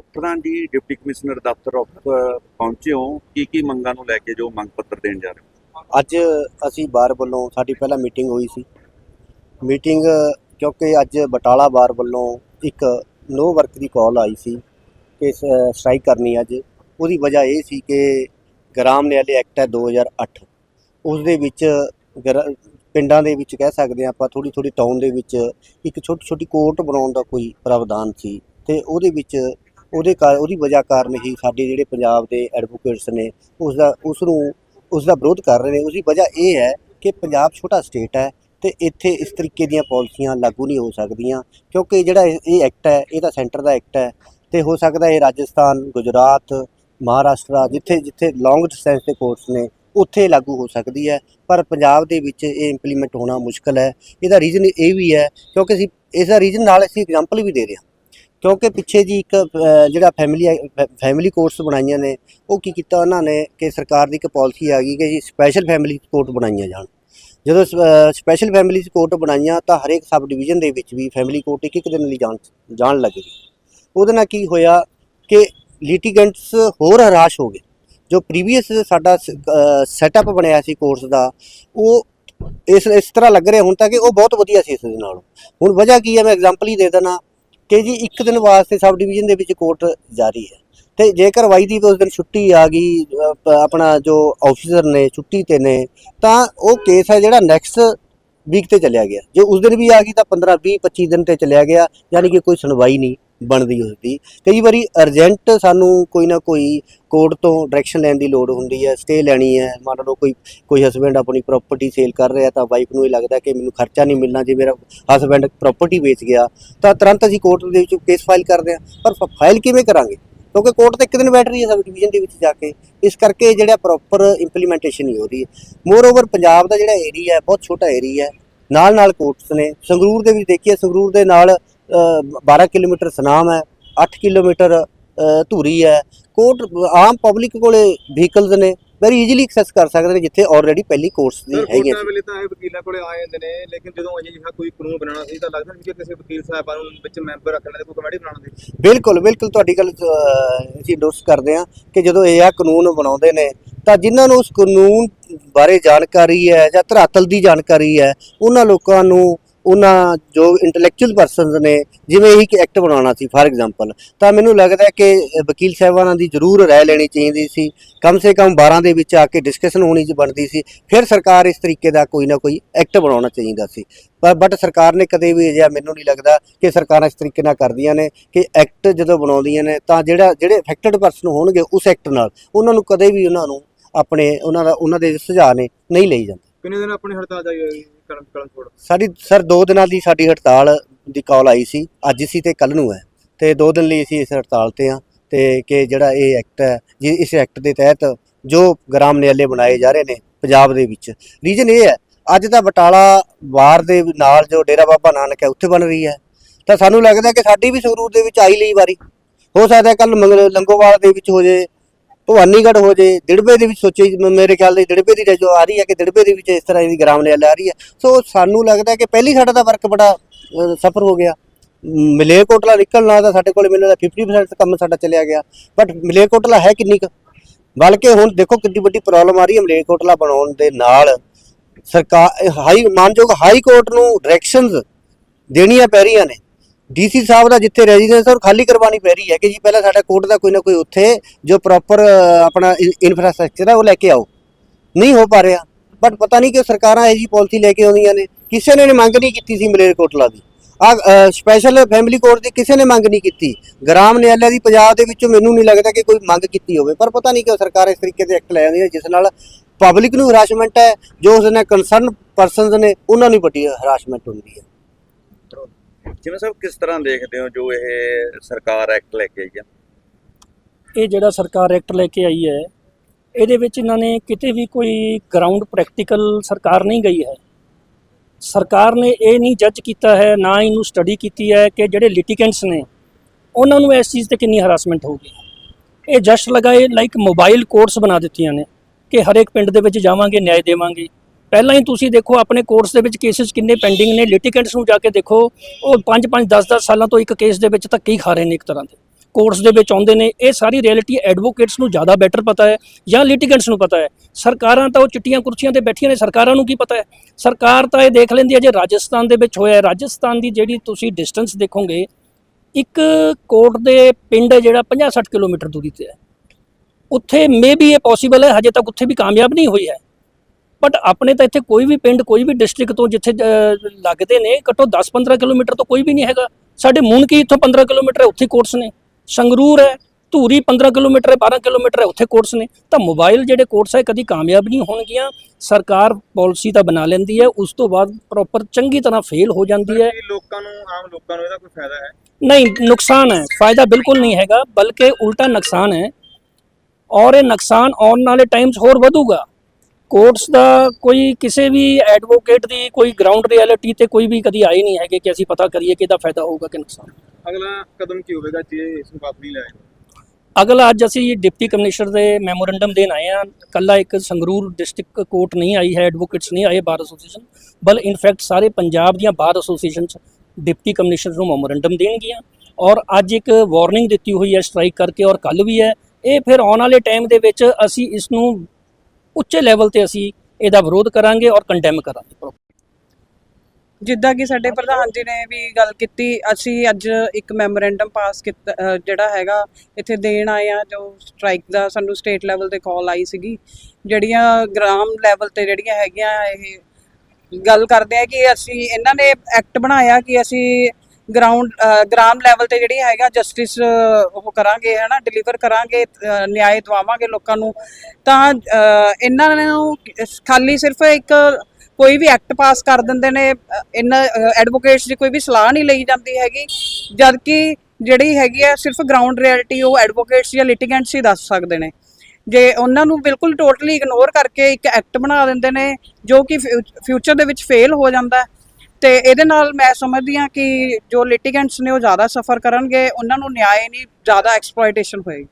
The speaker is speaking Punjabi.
ਪ੍ਰਧਾਨ ਜੀ ਡਿਪਟੀ ਕਮਿਸ਼ਨਰ ਦਫ਼ਤਰ ਪਹੁੰਚੇ ਹੋ, ਕੀ ਕੀ ਮੰਗਾਂ ਨੂੰ ਲੈ ਕੇ ਜੋ ਮੰਗ ਪੱਤਰ ਦੇਣ ਜਾ ਰਹੇ ਹੋ? ਅੱਜ ਅਸੀਂ ਬਾਰ ਵੱਲੋਂ ਸਾਡੀ ਪਹਿਲਾਂ ਮੀਟਿੰਗ ਹੋਈ ਸੀ। ਮੀਟਿੰਗ ਕਿਉਂਕਿ ਅੱਜ ਬਟਾਲਾ ਬਾਰ ਵੱਲੋਂ ਇੱਕ ਨੋ ਵਰਕ ਦੀ ਕਾਲ ਆਈ ਸੀ ਕਿ ਸਟ੍ਰਾਈਕ ਕਰਨੀ ਅੱਜ। ਉਹਦੀ ਵਜ੍ਹਾ ਇਹ ਸੀ ਕਿ ਗ੍ਰਾਮ ਨਿਆਲੇ ਐਕਟ ਹੈ 2008 ਉਸ ਦੇ ਵਿੱਚ ਗਰ- ਪਿੰਡਾਂ ਦੇ ਵਿੱਚ ਕਹਿ ਸਕਦੇ ਹਾਂ ਆਪਾਂ ਥੋੜੀ ਥੋੜੀ ਟਾਊਨ ਦੇ ਵਿੱਚ ਇੱਕ ਛੋਟੀ ਛੋਟੀ ਕੋਰਟ ਬਣਾਉਣ ਦਾ ਕੋਈ ਪ੍ਰਾਵਧਾਨ ਸੀ ਤੇ ਉਹਦੇ ਵਿੱਚ ਉਹਦੇ ਕਾ ਉਹਦੀ ਵਜ੍ਹਾ ਕਾਰਨ ਹੀ ਸਾਡੇ ਜਿਹੜੇ ਪੰਜਾਬ ਦੇ ਐਡਵੋਕੇਟਸ ਨੇ ਉਸ ਦਾ ਉਸ ਨੂੰ ਉਸ ਦਾ ਵਿਰੋਧ ਕਰ ਰਹੇ ਨੇ। ਉਸਦੀ ਵਜ੍ਹਾ ਇਹ ਹੈ ਕਿ ਪੰਜਾਬ ਛੋਟਾ ਸਟੇਟ ਹੈ ਤੇ ਇੱਥੇ ਇਸ ਤਰੀਕੇ ਦੀਆਂ ਪਾਲਿਸੀਆਂ ਲਾਗੂ ਨਹੀਂ ਹੋ ਸਕਦੀਆਂ ਕਿਉਂਕਿ ਜਿਹੜਾ ਇਹ ਐਕਟ ਹੈ, ਇਹ ਤਾਂ ਸੈਂਟਰ ਦਾ ਐਕਟ ਹੈ ਤੇ ਹੋ ਸਕਦਾ ਇਹ ਰਾਜਸਥਾਨ, ਗੁਜਰਾਤ, ਮਹਾਰਾਸ਼ਟਰ ਜਿੱਥੇ ਜਿੱਥੇ ਲੌਂਗ ਡਿਸਟੈਂਸ ਦੇ ਕੋਰਸ ਨੇ, ਉੱਥੇ ਲਾਗੂ ਹੋ ਸਕਦੀ ਹੈ। ਪਰ ਪੰਜਾਬ ਦੇ ਵਿੱਚ ਇਹ ਇੰਪਲੀਮੈਂਟ ਹੋਣਾ ਮੁਸ਼ਕਲ ਹੈ। ਇਹਦਾ ਰੀਜ਼ਨ ਇਹ ਵੀ ਹੈ ਕਿਉਂਕਿ ਅਸੀਂ ਇਸ ਦਾ ਰੀਜ਼ਨ ਨਾਲ ਅਸੀਂ ਐਗਜ਼ਾਮਪਲ ਵੀ ਦੇ ਰਹੇ ਹਾਂ। ਕਿਉਂਕਿ ਪਿੱਛੇ ਜੀ ਇੱਕ ਜਿਹੜਾ ਫੈਮਿਲੀ ਫੈਮਿਲੀ ਕੋਰਟਸ ਬਣਾਈਆਂ ਨੇ, ਉਹ ਕੀ ਕੀਤਾ ਉਹਨਾਂ ਨੇ ਕਿ ਸਰਕਾਰ ਦੀ ਇੱਕ ਪਾਲਿਸੀ ਆ ਗਈ ਕਿ ਜੀ ਸਪੈਸ਼ਲ ਫੈਮਿਲੀ ਕੋਰਟ ਬਣਾਈਆਂ ਜਾਣ। ਜਦੋਂ ਸਪੈਸ਼ਲ ਫੈਮਿਲੀ ਕੋਰਟ ਬਣਾਈਆਂ ਤਾਂ ਹਰੇਕ ਸਬ ਡਿਵੀਜ਼ਨ ਦੇ ਵਿੱਚ ਵੀ ਫੈਮਿਲੀ ਕੋਰਟ ਇੱਕ ਇੱਕ ਦਿਨ ਲਈ ਜਾਣ ਜਾਣ ਲੱਗ ਗਈ। ਉਹਦੇ ਨਾਲ ਕੀ ਹੋਇਆ ਕਿ ਲਿਟੀਗੈਂਟਸ ਹੋਰ ਹਰਾਸ਼ ਹੋ ਗਏ। ਜੋ ਪ੍ਰੀਵੀਅਸ ਸਾਡਾ ਸੈਟਅਪ ਬਣਿਆ ਸੀ ਕੋਰਸ ਦਾ, ਉਹ ਇਸ ਇਸ ਤਰ੍ਹਾਂ ਲੱਗ ਰਿਹਾ ਹੁਣ ਤਾਂ ਕਿ ਉਹ ਬਹੁਤ ਵਧੀਆ ਸੀ ਇਸ ਦੇ ਨਾਲੋਂ। ਹੁਣ ਵਜ੍ਹਾ ਕੀ ਹੈ? ਮੈਂ ਐਗਜ਼ਾਮਪਲ ਹੀ ਦੇ ਦੇਣਾ ਕਿ ਜੀ ਇੱਕ ਦਿਨ ਵਾਸਤੇ ਸਬ ਡਿਵੀਜ਼ਨ ਦੇ ਵਿੱਚ ਕੋਰਟ ਜਾਰੀ ਹੈ। ਤੇ ਜੇਕਰ ਵਾਈ ਦੀ ਉਸ ਦਿਨ ਛੁੱਟੀ ਆ ਗਈ ਆਪਣਾ ਜੋ ਆਫੀਸਰ ਨੇ ਛੁੱਟੀ ਤੇ ਨੇ, ਤਾਂ ਉਹ ਕੇਸ ਹੈ ਜਿਹੜਾ ਨੈਕਸਟ ਵੀਕ ਤੇ ਚੱਲਿਆ ਗਿਆ। ਜੇ ਉਸ ਦਿਨ ਵੀ ਆ ਗਈ ਤਾਂ 15 20 25 ਦਿਨ ਤੇ ਚੱਲਿਆ ਗਿਆ, ਯਾਨੀ ਕਿ ਕੋਈ ਸੁਣਵਾਈ ਨਹੀਂ। ਬਣਦੀ ਉਸਦੀ ਕਈ ਵਾਰੀ ਅਰਜੈਂਟ ਸਾਨੂੰ ਕੋਈ ਨਾ ਕੋਈ ਕੋਰਟ ਤੋਂ ਡਾਇਰੈਕਸ਼ਨ ਲੈਣ ਦੀ ਲੋੜ ਹੁੰਦੀ ਹੈ ਸਟੇ ਲੈਣੀ ਹੈ। ਮੰਨ ਲਓ ਕੋਈ ਕੋਈ ਹਸਬੈਂਡ ਆਪਣੀ ਪ੍ਰਾਪਰਟੀ ਸੇਲ ਕਰ ਰਿਹਾ ਤਾਂ ਵਾਈਫ ਨੂੰ ਇਹ ਲੱਗਦਾ ਕਿ ਮੈਨੂੰ ਖਰਚਾ ਨਹੀਂ ਮਿਲਣਾ ਜੇ ਮੇਰਾ ਹਸਬੈਂਡ ਪ੍ਰਾਪਰਟੀ ਵੇਚ ਗਿਆ, ਤਾਂ ਤੁਰੰਤ ਅਸੀਂ ਕੋਰਟ ਦੇ ਵਿੱਚ ਕੇਸ ਫਾਈਲ ਕਰਦੇ ਹਾਂ। ਪਰ ਫਾਈਲ ਕਿਵੇਂ ਕਰਾਂਗੇ? ਕਿਉਂਕਿ ਕੋਰਟ ਤਾਂ ਇੱਕ ਦਿਨ ਬੈਠ ਰਹੀ ਹੈ ਸਬ ਡਿਵੀਜ਼ਨ ਦੇ ਵਿੱਚ ਜਾ ਕੇ। ਇਸ ਕਰਕੇ ਜਿਹੜਾ ਪ੍ਰੋਪਰ ਇੰਪਲੀਮੈਂਟੇਸ਼ਨ ਨਹੀਂ ਹੋ ਰਹੀ। ਮੋਰ ਓਵਰ ਪੰਜਾਬ ਦਾ ਜਿਹੜਾ ਏਰੀਆ ਹੈ, ਬਹੁਤ ਛੋਟਾ ਏਰੀਆ ਹੈ। ਨਾਲ ਨਾਲ ਕੋਰਟਸ ਨੇ। ਸੰਗਰੂਰ ਦੇ ਵਿੱਚ ਦੇਖੀਏ, ਸੰਗਰੂਰ ਦੇ ਨਾਲ 12 ਕਿਲੋਮੀਟਰ ਸਨਾਮ ਹੈ 8 ਕਿਲੋਮੀਟਰ ਧੂਰੀ ਹੈ। ਕੋਰਟ ਆਮ ਪਬਲਿਕ ਕੋਲੇ ਵਹੀਕਲਸ ਨੇ ਵੈਰੀ ਈਜ਼ੀਲੀ ਐਕਸੈਸ ਕਰ ਸਕਦੇ ਨੇ ਜਿੱਥੇ ਆਲਰੇਡੀ ਪਹਿਲੀ ਕੋਰਟਸ ਦੀ ਕੋਰਟਾਂ ਸੀ। ਵੇਲੇ ਤਾਂ ਇਹ ਵਕੀਲਾਂ ਕੋਲੇ ਆ ਜਾਂਦੇ ਨੇ ਲੇਕਿਨ ਜਦੋਂ ਅਜੇ ਜਿਹਾ ਕੋਈ ਕਾਨੂੰਨ ਬਣਾਉਣਾ ਸੀ ਤਾਂ ਲੱਗਦਾ ਨਹੀਂ ਕਿ ਕਿਸੇ ਵਕੀਲ ਸਾਹਿਬਾਨ ਨੂੰ ਵਿੱਚ ਮੈਂਬਰ ਰੱਖਣ ਦੇ ਕੋਈ ਕਮੇਟੀ ਬਣਾਉਣ ਦੀ ਬਿਲਕੁਲ ਬਿਲਕੁਲ ਤੁਹਾਡੀ ਗੱਲ ਅਸੀਂ ਇੰਡੋਰਸ ਕਰਦੇ ਹਾਂ ਕਿ ਜਦੋਂ ਇਹ ਆ ਕਾਨੂੰਨ ਬਣਾਉਂਦੇ ਨੇ ਤਾਂ ਜਿਨ੍ਹਾਂ ਨੂੰ ਉਸ ਕਾਨੂੰਨ ਬਾਰੇ ਜਾਣਕਾਰੀ ਹੈ ਜਾਂ ਧਰਾਤਲ ਦੀ ਜਾਣਕਾਰੀ ਹੈ ਉਹਨਾਂ ਲੋਕਾਂ ਨੂੰ ਉਹਨਾਂ ਜੋ ਇੰਟੈਲੈਕਚੁਅਲ ਪਰਸਨਸ ਨੇ ਜਿਵੇਂ ਇਹ ਕਿ ਐਕਟ ਬਣਾਉਣਾ ਸੀ ਫਾਰ ਐਗਜ਼ਾਮਪਲ ਤਾਂ ਮੈਨੂੰ ਲੱਗਦਾ ਕਿ ਵਕੀਲ ਸਾਹਿਬਾਨਾਂ ਦੀ ਜ਼ਰੂਰ ਰਾਏ ਲੈਣੀ ਚਾਹੀਦੀ ਸੀ। ਕਮ ਸੇ ਕਮ 12 ਦੇ ਵਿੱਚ ਆ ਕੇ ਡਿਸਕਸ਼ਨ ਹੋਣੀ ਚ ਬਣਦੀ ਸੀ। ਫਿਰ ਸਰਕਾਰ ਇਸ ਤਰੀਕੇ ਦਾ ਕੋਈ ਨਾ ਕੋਈ ਐਕਟ ਬਣਾਉਣਾ ਚਾਹੀਦਾ ਸੀ। ਪਰ ਬਟ ਸਰਕਾਰ ਨੇ ਕਦੇ ਵੀ ਅਜਿਹਾ ਮੈਨੂੰ ਨਹੀਂ ਲੱਗਦਾ ਕਿ ਸਰਕਾਰਾਂ ਇਸ ਤਰੀਕੇ ਨਾਲ ਕਰਦੀਆਂ ਨੇ ਕਿ ਐਕਟ ਜਦੋਂ ਬਣਾਉਂਦੀਆਂ ਨੇ, ਤਾਂ ਜਿਹੜਾ, ਜਿਹੜੇ ਅਫੈਕਟਡ ਪਰਸਨ ਹੋਣਗੇ ਉਸ ਐਕਟ ਨਾਲ, ਉਹਨਾਂ ਨੂੰ ਕਦੇ ਵੀ ਉਹਨਾਂ ਨੂੰ ਆਪਣੇ, ਉਹਨਾਂ ਦਾ, ਉਹਨਾਂ ਦੇ ਸੁਝਾਅ ਨੇ ਨਹੀਂ ਲਈ ਜਾਂਦੇ। ਕਿੰਨੇ ਦਿਨ ਆਪਣੀ ਹੜਤਾਲ ਜਾਈ ਹੋਈ ਕਰਨ ਕਰਨ ਛੋੜ ਸਾਡੀ ਸਰ 2 ਦਿਨਾਂ ਦੀ ਸਾਡੀ ਹੜਤਾਲ ਦੀ ਕਾਲ ਆਈ ਸੀ। ਅੱਜ ਸੀ ਤੇ ਕੱਲ ਨੂੰ ਹੈ। ਤੇ 2 ਦਿਨ ਲਈ ਅਸੀਂ ਇਸ ਹੜਤਾਲ ਤੇ ਆ ਤੇ ਕਿ ਜਿਹੜਾ ਇਹ ਐਕਟ ਹੈ, ਜੀ ਇਸ ਐਕਟ ਦੇ ਤਹਿਤ ਜੋ ਗ੍ਰਾਮ ਨਿਆਲੇ ਬਣਾਏ ਜਾ ਰਹੇ ਨੇ ਪੰਜਾਬ ਦੇ ਵਿੱਚ। ਰੀਜਨ ਇਹ ਹੈ, ਅੱਜ ਤਾਂ ਬਟਾਲਾ ਵਾਰ ਦੇ ਨਾਲ ਜੋ ਡੇਰਾ ਬਾਬਾ ਨਾਨਕ ਹੈ, ਉੱਥੇ ਬਣ ਰਹੀ ਹੈ। ਤਾਂ ਸਾਨੂੰ ਲੱਗਦਾ ਕਿ ਸਾਡੀ ਵੀ ਸੰਗਰੂਰ ਦੇ ਵਿੱਚ ਆਈ ਲਈ ਵਾਰੀ। ਹੋ ਸਕਦਾ ਕੱਲ ਲੰਗੋਵਾਲ ਦੇ ਵਿੱਚ ਹੋ ਜੇ ਭਵਾਨੀਗੜ੍ਹ ਹੋ ਜੇ, ਦਿੜਬੇ ਦੇ ਵਿੱਚ ਸੋਚੇ ਮੇਰੇ ਖਿਆਲ ਦੇ ਦਿੜਬੇ ਦੀ ਜੋ ਆ ਰਹੀ ਹੈ ਕਿ ਦਿੜਬੇ ਦੇ ਵਿੱਚ ਇਸ ਤਰ੍ਹਾਂ ਦੀ ਗ੍ਰਾਮ ਨਿਆਲੇ ਆ ਰਹੀ ਹੈ। ਸੋ ਸਾਨੂੰ ਲੱਗਦਾ ਕਿ ਪਹਿਲੀ ਸਾਡਾ ਦਾ ਵਰਕ ਬੜਾ ਸਫਰ ਹੋ ਗਿਆ। ਮਲੇਰਕੋਟਲਾ ਨਿਕਲਣਾ ਤਾਂ ਸਾਡੇ ਕੋਲ ਮੈਨੂੰ ਲੱਗਦਾ 50% ਕੰਮ ਸਾਡਾ ਚੱਲਿਆ ਗਿਆ। ਬਟ ਮਲੇਰਕੋਟਲਾ ਹੈ ਕਿੰਨੀ ਕੁ? ਬਲਕਿ ਹੁਣ ਦੇਖੋ ਕਿੰਨੀ ਵੱਡੀ ਪ੍ਰੋਬਲਮ ਆ ਰਹੀ ਹੈ ਮਲੇਰਕੋਟਲਾ ਬਣਾਉਣ ਦੇ ਨਾਲ। ਸਰਕਾਰ ਹਾਈ ਮਾਨਯੋਗ ਹਾਈ ਕੋਰਟ ਨੂੰ ਡਾਇਰੈਕਸ਼ਨਸ ਦੇਣੀਆਂ ਪੈ ਰਹੀਆਂ ਨੇ। ਡੀਸੀ ਸਾਹਿਬ ਦਾ ਜਿੱਥੇ ਰੈਜ਼ੀਡੈਂਸ ਉਹ ਖਾਲੀ ਕਰਵਾਉਣੀ ਪੈ ਰਹੀ ਹੈ ਕਿ ਜੀ। ਪਹਿਲਾਂ ਸਾਡਾ ਕੋਰਟ ਦਾ ਕੋਈ ਨਾ ਕੋਈ ਉੱਥੇ ਜੋ ਪ੍ਰੋਪਰ ਆਪਣਾ ਇਨਫਰਾਸਟ੍ਰਕਚਰ ਹੈ, ਉਹ ਲੈ ਕੇ ਆਓ। ਨਹੀਂ ਹੋ ਪਾ ਰਿਹਾ। ਬਟ ਪਤਾ ਨਹੀਂ ਕਿ ਸਰਕਾਰਾਂ ਇਹ ਜੀ ਪਾਲਿਸੀ ਲੈ ਕੇ ਆਉਂਦੀਆਂ ਨੇ। ਕਿਸੇ ਨੇ ਮੰਗ ਨਹੀਂ ਕੀਤੀ ਸੀ ਮਲੇਰਕੋਟਲਾ ਦੀ। ਆ ਸਪੈਸ਼ਲ ਫੈਮਿਲੀ ਕੋਰਟ ਦੀ ਕਿਸੇ ਨੇ ਮੰਗ ਨਹੀਂ ਕੀਤੀ। ਗ੍ਰਾਮ ਨਿਆਲਿਆ ਦੀ ਪੰਜਾਬ ਦੇ ਵਿੱਚੋਂ ਮੈਨੂੰ ਨਹੀਂ ਲੱਗਦਾ ਕਿ ਕੋਈ ਮੰਗ ਕੀਤੀ ਹੋਵੇ। ਪਰ ਪਤਾ ਨਹੀਂ ਕਿ ਸਰਕਾਰ ਇਸ ਤਰੀਕੇ ਦੇ ਐਕਟ ਲੈ ਆਉਂਦੀ ਹੈ, ਜਿਸ ਨਾਲ ਪਬਲਿਕ ਨੂੰ ਹਰਾਸਮੈਂਟ ਹੈ, ਜੋ ਉਸ ਨਾਲ ਕੰਸਰਨ ਪਰਸਨਸ ਨੇ, ਉਹਨਾਂ ਨੂੰ ਵੱਡੀ ਹਰਾਸਮੈਂਟ ਹੁੰਦੀ ਹੈ। ਜਿਵੇਂ ਸਭ ਕਿਸ ਤਰ੍ਹਾਂ ਦੇਖਦੇ ਹੋ ਜੋ ਇਹ ਸਰਕਾਰ ਐਕਟ ਲੈ ਕੇ ਆਈ ਹੈ? ਇਹ ਜਿਹੜਾ ਸਰਕਾਰ ਐਕਟ ਲੈ ਕੇ ਆਈ ਹੈ, ਇਹਦੇ ਵਿੱਚ ਇਹਨਾਂ ਨੇ ਕਿਤੇ ਵੀ ਕੋਈ ਗਰਾਊਂਡ ਪ੍ਰੈਕਟੀਕਲ ਸਰਕਾਰ ਨਹੀਂ ਗਈ ਹੈ। ਸਰਕਾਰ ਨੇ ਇਹ ਨਹੀਂ ਜੱਜ ਕੀਤਾ ਹੈ, ਨਾ ਇਹਨੂੰ ਸਟੱਡੀ ਕੀਤੀ ਹੈ ਕਿ ਜਿਹੜੇ ਲਿਟੀਕੈਂਟਸ ਨੇ, ਉਹਨਾਂ ਨੂੰ ਇਸ ਚੀਜ਼ ਤੇ ਕਿੰਨੀ ਹਰਾਸਮੈਂਟ ਹੋਊਗੀ। ਇਹ ਜਸ਼ ਲਗਾਏ ਲਾਈਕ ਮੋਬਾਈਲ ਕੋਰਟਸ ਬਣਾ ਦਿੱਤੀਆਂ ਨੇ ਕਿ ਹਰੇਕ ਪਿੰਡ ਦੇ ਵਿੱਚ ਜਾਵਾਂਗੇ, ਨਿਆਂ ਦੇਵਾਂਗੇ। ਪਹਿਲਾਂ ਹੀ ਤੁਸੀਂ ਦੇਖੋ ਆਪਣੇ ਕੋਰਟਸ ਦੇ ਵਿੱਚ ਕੇਸਿਸ ਕਿੰਨੇ ਪੈਂਡਿੰਗ ਨੇ ਲਿਟੀਕੈਂਟਸ ਨੂੰ ਜਾ ਕੇ ਦੇਖੋ, ਉਹ 5 5 10 10 ਸਾਲਾਂ ਤੋਂ ਇੱਕ ਕੇਸ ਦੇ ਵਿੱਚ ਧੱਕੇ ਹੀ ਖਾ ਰਹੇ ਨੇ ਇੱਕ ਤਰ੍ਹਾਂ ਦੇ। ਕੋਰਟਸ ਦੇ ਵਿੱਚ ਆਉਂਦੇ ਨੇ, ਇਹ ਸਾਰੀ ਰਿਐਲਿਟੀ ਐਡਵੋਕੇਟਸ ਨੂੰ ਜ਼ਿਆਦਾ ਬੈਟਰ ਪਤਾ ਹੈ ਜਾਂ ਲਿਟੀਗੈਂਟਸ ਨੂੰ ਪਤਾ ਹੈ। ਸਰਕਾਰਾਂ ਤਾਂ ਉਹ ਚਿੱਟੀਆਂ ਕੁਰਸੀਆਂ ਤੇ ਬੈਠੀਆਂ ਨੇ, ਸਰਕਾਰਾਂ ਨੂੰ ਕੀ ਪਤਾ ਹੈ? ਸਰਕਾਰ ਤਾਂ ਇਹ ਦੇਖ ਲੈਂਦੀ ਹੈ ਜੇ ਰਾਜਸਥਾਨ ਦੇ ਵਿੱਚ ਹੋਇਆ ਰਾਜਸਥਾਨ ਦੀ ਜਿਹੜੀ ਤੁਸੀਂ ਡਿਸਟੈਂਸ ਦੇਖੋਗੇ, ਇੱਕ ਕੋਰਟ ਦੇ ਪਿੰਡ ਹੈ ਜਿਹੜਾ 50-60 ਕਿਲੋਮੀਟਰ ਦੂਰੀ ਤੇ ਹੈ। ਉੱਥੇ ਮੇ ਵੀ ਇਹ ਪੋਸੀਬਲ ਹੈ, ਹਜੇ ਤੱਕ ਉੱਥੇ ਵੀ ਕਾਮਯਾਬ ਨਹੀਂ ਹੋਈ ਹੈ। ਬਟ ਆਪਣੇ ਤਾਂ ਇੱਥੇ ਕੋਈ ਵੀ ਪਿੰਡ ਕੋਈ ਵੀ ਡਿਸਟ੍ਰਿਕਟ ਤੋਂ ਜਿੱਥੇ ਲੱਗਦੇ ਨੇ ਘੱਟੋ 10-15 ਕਿਲੋਮੀਟਰ ਤੋਂ ਕੋਈ ਵੀ ਨਹੀਂ ਹੈਗਾ। ਸਾਡੇ ਮੂਨਕੀ ਇੱਥੋਂ 15 ਕਿਲੋਮੀਟਰ ਹੈ ਉੱਥੇ ਕੋਰਟਸ ਨੇ। ਸੰਗਰੂਰ ਹੈ ਧੂਰੀ 15 ਕਿਲੋਮੀਟਰ ਹੈ 12 ਕਿਲੋਮੀਟਰ ਹੈ ਉੱਥੇ ਕੋਰਟਸ ਨੇ। ਤਾਂ ਮੋਬਾਈਲ ਜਿਹੜੇ ਕੋਰਟਸ ਹੈ ਕਦੀ ਕਾਮਯਾਬ ਨਹੀਂ ਹੋਣਗੀਆਂ। ਸਰਕਾਰ ਪਾਲਿਸੀ ਤਾਂ ਬਣਾ ਲੈਂਦੀ ਹੈ ਉਸ ਤੋਂ ਬਾਅਦ ਪ੍ਰੋਪਰ ਚੰਗੀ ਤਰ੍ਹਾਂ ਫੇਲ ਹੋ ਜਾਂਦੀ ਹੈ। ਲੋਕਾਂ ਨੂੰ ਆਮ ਲੋਕਾਂ ਨੂੰ ਇਹਦਾ ਕੋਈ ਫਾਇਦਾ ਹੈ? ਨਹੀਂ ਨੁਕਸਾਨ ਹੈ ਫਾਇਦਾ ਬਿਲਕੁਲ ਨਹੀਂ ਹੈਗਾ ਬਲਕਿ ਉਲਟਾ ਨੁਕਸਾਨ ਹੈ। ਔਰ ਇਹ ਨੁਕਸਾਨ ਆਉਣ ਵਾਲੇ ਟਾਈਮਸ ਹੋਰ ਵਧੂਗਾ। ਕੋਰਟਸ ਦਾ ਕੋਈ ਕਿਸੇ ਵੀ ਐਡਵੋਕੇਟ ਦੀ ਕੋਈ ਗਰਾਊਂਡ ਰਿਐਲਿਟੀ ਤੇ ਕੋਈ ਵੀ ਕਦੀ ਆਏ ਨਹੀਂ ਹੈਗੇ ਕਿ ਅਸੀਂ ਪਤਾ ਕਰੀਏ ਕਿ ਇਹਦਾ ਫਾਇਦਾ ਹੋਊਗਾ ਕਿ ਨੁਕਸਾਨ। ਅਗਲਾ ਕਦਮ ਕੀ ਹੋਵੇਗਾ ਜੇ ਇਸ ਨੂੰ ਵਾਪਸ ਨਹੀਂ ਲਿਆ ਅਗਲਾ ਅੱਜ ਅਸੀਂ ਡਿਪਟੀ ਕਮਿਸ਼ਨਰ ਦੇ ਮੈਮੋਰੰਡਮ ਦੇਣ ਆਏ ਹਾਂ। ਕੱਲਾ ਇੱਕ ਸੰਗਰੂਰ ਡਿਸਟ੍ਰਿਕਟ ਕੋਰਟ ਨਹੀਂ ਆਈ ਹੈ ਐਡਵੋਕੇਟਸ ਨਹੀਂ ਆਏ ਬਾਰ ਐਸੋਸੀਏਸ਼ਨ ਬਲ ਇਨਫੈਕਟ ਸਾਰੇ ਪੰਜਾਬ ਦੀਆਂ ਬਾਰ ਐਸੋਸੀਏਸ਼ਨਸ ਡਿਪਟੀ ਕਮਿਸ਼ਨਰ ਨੂੰ ਮੈਮੋਰੰਡਮ ਦੇਣਗੀਆਂ। ਔਰ ਅੱਜ ਇੱਕ ਵਾਰਨਿੰਗ ਦਿੱਤੀ ਹੋਈ ਹੈ ਸਟ੍ਰਾਈਕ ਕਰਕੇ ਔਰ ਕੱਲ ਵੀ ਹੈ। ਇਹ ਫਿਰ ਆਉਣ ਵਾਲੇ ਟਾਈਮ ਦੇ ਵਿੱਚ ਅਸੀਂ ਇਸ ਨੂੰ ਉੱਚੇ ਲੈਵਲ ਤੇ ਅਸੀਂ ਇਹਦਾ ਵਿਰੋਧ ਕਰਾਂਗੇ ਔਰ ਕੰਡੈਮ ਕਰਾਂਗੇ। ਜਿੱਦਾਂ ਕਿ ਸਾਡੇ ਪ੍ਰਧਾਨ ਜੀ ਨੇ ਵੀ ਗੱਲ ਕੀਤੀ, ਅਸੀਂ ਅੱਜ ਇੱਕ ਮੈਮੋਰੈਂਡਮ ਪਾਸ ਕੀਤਾ ਜਿਹੜਾ ਹੈਗਾ, ਇੱਥੇ ਦੇਣ ਆਏ ਆ ਜੋ ਸਟ੍ਰਾਈਕ ਦਾ ਸਾਨੂੰ ਸਟੇਟ ਲੈਵਲ ਤੇ ਕਾਲ ਆਈ ਸੀਗੀ। ਜਿਹੜੀਆਂ ਗ੍ਰਾਮ ਲੈਵਲ ਤੇ ਜਿਹੜੀਆਂ ਹੈਗੀਆਂ, ਇਹ ਗੱਲ ਕਰਦੇ ਆ ਕਿ ਅਸੀਂ, ਇਹਨਾਂ ਨੇ ਐਕਟ ਬਣਾਇਆ ਕਿ ਅਸੀਂ ਗਰਾਊਂਡ ਗ੍ਰਾਮ ਲੈਵਲ ਤੇ ਜਿਹੜੀ ਹੈਗਾ ਜਸਟਿਸ ਉਹ ਕਰਾਂਗੇ ਹੈ ਨਾ ਡਿਲੀਵਰ ਕਰਾਂਗੇ ਅ, ਨਿਆਂ ਦਿਵਾਵਾਂਗੇ ਲੋਕਾਂ ਨੂੰ। ਤਾਂ ਇਹਨਾਂ ਨੂੰ ਖਾਲੀ ਸਿਰਫ ਇੱਕ ਕੋਈ ਵੀ ਐਕਟ ਪਾਸ ਕਰ ਦਿੰਦੇ ਨੇ ਇਹਨਾਂ ਐਡਵੋਕੇਟਸ ਦੀ ਕੋਈ ਵੀ ਸਲਾਹ ਨਹੀਂ ਲਈ ਜਾਂਦੀ ਹੈਗੀ। ਜਦ ਕਿ ਜਿਹੜੀ ਹੈਗੀ ਆ ਸਿਰਫ ਗਰਾਊਂਡ ਰਿਐਲਿਟੀ ਉਹ ਐਡਵੋਕੇਟਸ ਜਾਂ ਲਿਟੀਗੈਂਟਸ ਹੀ ਦੱਸ ਸਕਦੇ ਨੇ। ਜੇ ਉਹਨਾਂ ਨੂੰ ਬਿਲਕੁਲ ਟੋਟਲੀ ਇਗਨੋਰ ਕਰਕੇ ਇੱਕ ਐਕਟ ਬਣਾ ਦਿੰਦੇ ਨੇ ਜੋ ਕਿ ਫਿਊਚਰ ਦੇ ਵਿੱਚ ਫੇਲ ਹੋ ਜਾਂਦਾ ਤੇ ਇਹਦੇ ਨਾਲ ਮੈਂ ਸਮਝਦੀ ਹਾਂ ਕਿ ਜੋ ਲਿਟੀਗੈਂਟਸ ਨੇ ਉਹ ਜ਼ਿਆਦਾ ਸਫਰ ਕਰਨਗੇ, ਉਹਨਾਂ ਨੂੰ ਨਿਆਂ ਨਹੀਂ, ਜ਼ਿਆਦਾ ਐਕਸਪਲੋਇਟੇਸ਼ਨ ਹੋਏਗੀ।